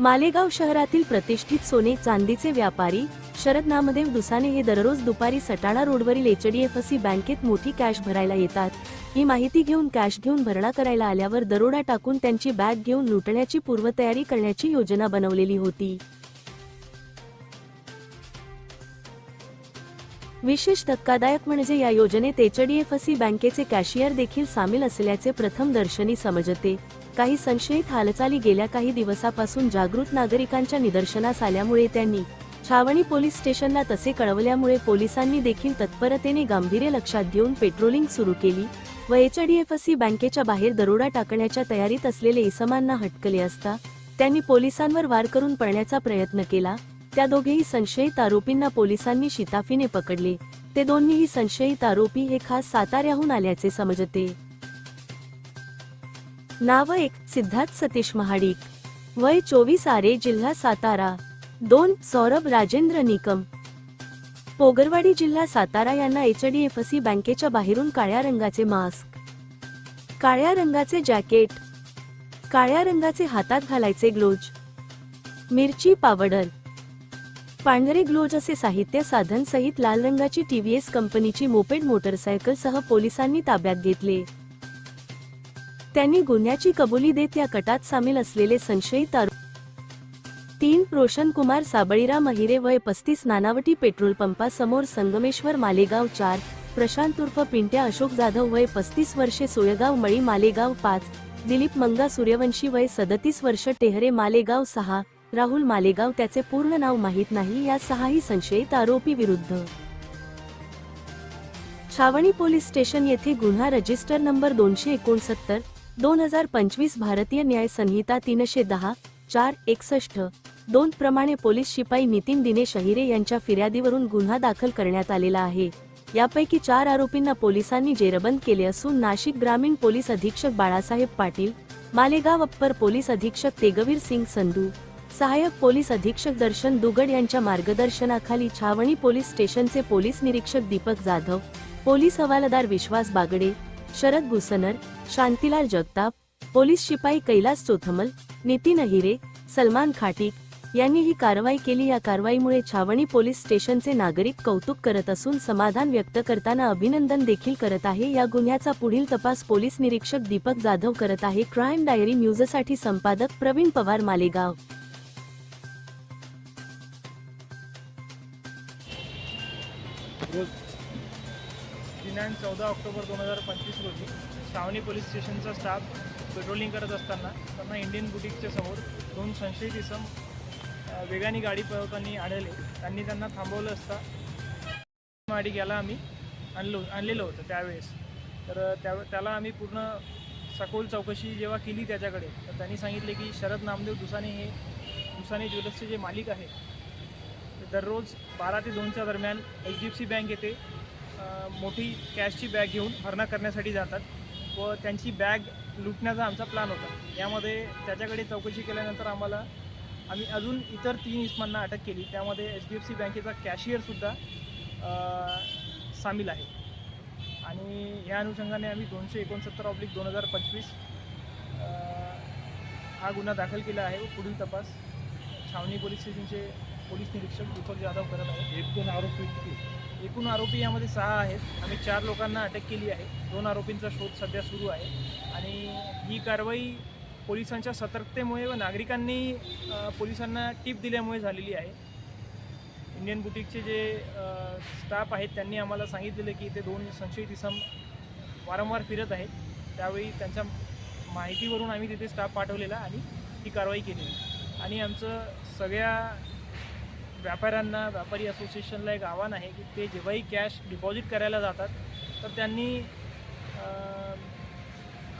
मालेगाव शहरातील प्रतिष्ठित सोने चांदीचे व्यापारी शरद नामदेव दुसाने हे दररोज दुपारी सटाणा रोडवरील एचडीएफसी बँकेत मोठी कॅश भरायला येतात. ही माहिती घेऊन कॅश घेऊन भरणा करायला आल्यावर दरोडा टाकून त्यांची बॅग घेऊन लुटण्याची पूर्वतयारी करण्याची योजना बनवलेली होती. विशेष धक्कादायक म्हणजे या योजनेत एचडीएफसी बँकेचे कॅशियर देखील सामील असल्याचे प्रथम दर्शनी समजते. काही संशयित हालचाली गेल्या काही दिवसापासून जागृत नागरिकांच्या निदर्शनास आल्यामुळे त्यांनी छावणी पोलीस स्टेशनला तसे कळवल्यामुळे पोलिसांनी देखील तत्परतेने गांभीर्य लक्षात घेऊन पेट्रोलिंग सुरू केली व एचडीएफसी बँकेच्या बाहेर दरोडा टाकण्याच्या तयारीत असलेले इसमांना हटकले असता त्यांनी पोलिसांवर वार करून पळण्याचा प्रयत्न केला. त्या दोघेही संशयित आरोपींना पोलिसांनी शिताफीने पकडले. ते दोन्हीही संशयित आरोपी हे खास साताऱ्याहून आल्याचे समजते. नाव एक सिद्धार्थ सतीश महाडिक. वय चोवीस आरे जिल्हा सातारा. दोन सौरभ राजेंद्र निकम. पोगरवाडी जिल्हा सातारा यांना एच डी एफ सी बँकेच्या बाहेरून काळ्या रंगाचे मास्क. काळ्या रंगाचे जॅकेट. काळ्या रंगाचे हातात घालायचे ग्लोज मिरची पावडर. पांढरे ग्लोज असे साहित्य साधन सहित लाल रंगाची टीव्हीएस कंपनीची मोपेड मोटरसायकल सह पोलिसांनी ताब्यात घेतले. त्यांनी गुन्ह्याची कबुली देत या कटात सामील असलेले संशयित तीन रोशन कुमार साबळीराम अहिरे वय पस्तीस नानावटी पेट्रोल पंपासमोर संगमेश्वर मालेगाव चार प्रशांत उर्फ पिंट्या अशोक जाधव वय पस्तीस वर्षे सोयगाव मळी मालेगाव पाच दिलीप मंगा सूर्यवंशी वय सदतीस वर्ष टेहरे मालेगाव सहा राहुल मालेगाव त्याचे पूर्ण नाव माहीत नाही या सहाही संशयित आरोपी विरुद्ध. छावणी पोलीस स्टेशन येथे गुन्हा रजिस्टर नंबर दोनशे एकोणसत्तर दोन हजार पंचवीस भारतीय न्याय संहिता तीनशे दहा चार एकसष्ट दोन प्रमाणे पोलीस शिपाई नितीन दिनेश अहिरे यांच्या फिर्यादीवरून गुन्हा दाखल करण्यात आलेला आहे. यापैकी चार आरोपींना पोलिसांनी जेरबंद केले असून नाशिक ग्रामीण पोलीस अधीक्षक बाळासाहेब पाटील मालेगाव अप्पर पोलीस अधीक्षक तेगवीर सिंग संधू सहाय्यक पोलीस अधीक्षक दर्शन दुगड यांच्या मार्गदर्शनाखाली छावणी पोलीस स्टेशनचे पोलीस निरीक्षक दीपक जाधव पोलीस हवालदार विश्वास बागडे शरद भुसनर शांतीलाल जगताप पोलीस शिपाई कैलास चोथमल नितीन अहिरे सलमान खाटीक यांनी ही कारवाई केली. या कारवाईमुळे छावणी पोलीस स्टेशनचे नागरिक कौतुक करत असून समाधान व्यक्त करताना अभिनंदन देखील करत आहे. या गुन्ह्याचा पुढील तपास पोलीस निरीक्षक दीपक जाधव करत आहे. क्राईम डायरी न्यूजसाठी संपादक प्रवीण पवार मालेगाव. रोज दरम्यान चौदा ऑक्टोबर दोन हजार पंचवीस रोजी श्रावणी पोलीस स्टेशनचा स्टाफ पेट्रोलिंग करत असताना त्यांना इंडियन बुटीकच्या समोर दोन संशयित इसम वेगाने गाडी पळवताना आढळले. त्यांनी त्यांना थांबवलं असता गाडी घ्यायला आम्ही आणलो आणलेलं होतं त्यावेळेस. तर त्या त्याला आम्ही पूर्ण सखोल चौकशी जेव्हा केली त्याच्याकडे तर त्यांनी सांगितले की शरद नामदेव दुसाने हे दुसाने ज्वेलर्सचे जे मालिक आहे दररोज बारा ते दोनच्या दरम्यान H D F C bank येथे मोठी कॅशची बॅग घेऊन हरणा करण्यासाठी जातात व त्यांची बॅग लुटण्याचा आमचा प्लॅन होता. यामध्ये त्याच्याकडे चौकशी केल्यानंतर आम्हाला आम्ही अजून इतर तीन इस्मांना अटक केली. त्यामध्ये एच डी एफ सी बँकेचा कॅशियरसुद्धा सामील आहे. आणि या अनुषंगाने आम्ही दोनशे एकोणसत्तर ऑब्लिक दोन हजार पंचवीस हा गुन्हा दाखल केला आहे. व पुढील तपास छावणी पोलीस स्टेशनचे पोलीस निरीक्षक दीपक जाधव करत आहेत. एकूण आरोपी किती? एकूण आरोपी यामध्ये सहा आहेत. आम्ही चार लोकांना अटक केली आहे. दोन आरोपींचा शोध सध्या सुरू आहे. आणि ही कारवाई पोलिसांच्या सतर्कतेमुळे व नागरिकांनी पोलिसांना टीप दिल्यामुळे झालेली आहे. इंडियन बुटीकचे जे स्टाफ आहेत त्यांनी आम्हाला सांगितलेलं की ते दोन संशयित इसम वारंवार फिरत आहेत. त्यावेळी त्यांच्या माहितीवरून आम्ही तिथे स्टाफ पाठवलेला आणि ही कारवाई केली आणि आमचं सगळ्या व्यापाऱ्यांना व्यापारी असोसिएशनला एक आव्हान आहे की ते जेव्हाही कॅश डिपॉझिट करायला जातात तर त्यांनी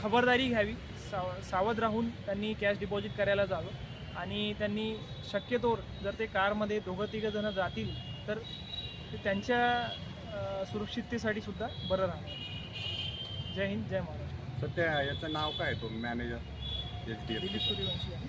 खबरदारी घ्यावी साव सावध राहून त्यांनी कॅश डिपॉझिट करायला जावं. आणि त्यांनी शक्यतोवर जर ते कारमध्ये दोघं तिघं जणं जातील तर ते त्यांच्या सुरक्षिततेसाठी सुद्धा बरं राहतं जय हिंद जय महाराष्ट्र. सध्या याचं नाव काय तो manager H D F Dilip Suryavanshi आहे.